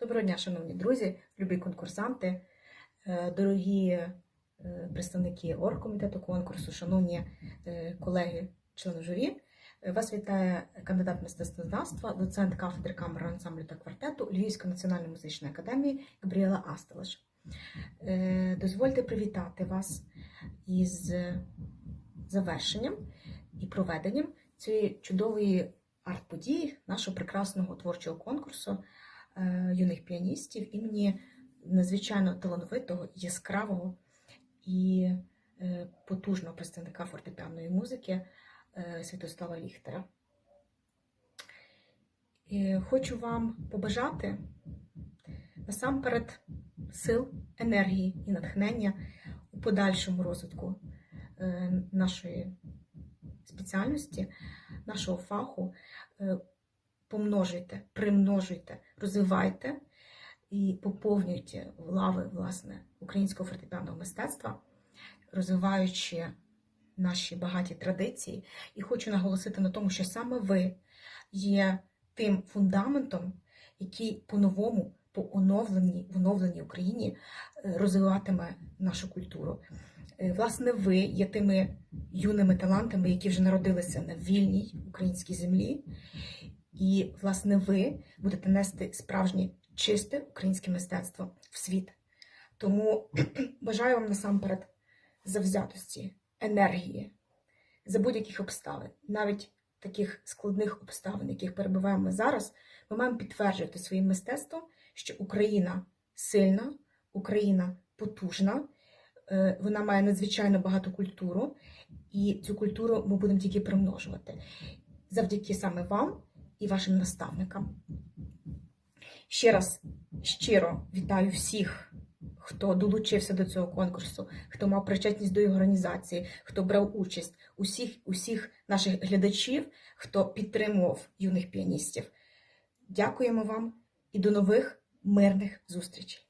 Доброго дня, шановні друзі, любі конкурсанти, е, дорогі е, представники оргкомітету конкурсу, шановні е, колеги, члени журі. Вас вітає кандидат мистецтвознавства, доцент кафедри камери ансамблю та квартету Львівської національної музичної академії Габріела Астелаш. Е, Дозвольте привітати вас із завершенням і проведенням цієї чудової арт-події, нашого прекрасного творчого конкурсу юних піаністів імені надзвичайно талановитого, яскравого і е, потужного представника фортепіанної музики е, Святослава Ліхтера. Хочу вам побажати насамперед сил, енергії і натхнення у подальшому розвитку е, нашої спеціальності, нашого фаху. Помножуйте, примножуйте, розвивайте і поповнюйте лави власне українського фортепіанного мистецтва, розвиваючи наші багаті традиції. І хочу наголосити на тому, що саме ви є тим фундаментом, який по-новому, по оновленій, в оновленій Україні е, розвиватиме нашу культуру. Е, Власне, ви є тими юними талантами, які вже народилися на вільній українській землі. І, власне, ви будете нести справжнє чисте українське мистецтво в світ. Тому бажаю вам насамперед завзятості, енергії за будь-яких обставин, навіть таких складних обставин, яких перебуваємо зараз, ми маємо підтверджувати своїм мистецтвом, що Україна сильна, Україна потужна, е, вона має надзвичайно багату культуру, і цю культуру ми будемо тільки примножувати завдяки саме вам і вашим наставникам. Ще раз щиро вітаю всіх, хто долучився до цього конкурсу, хто мав причетність до його організації, хто брав участь, усіх, усіх наших глядачів, хто підтримував юних піаністів. Дякуємо вам і до нових мирних зустрічей!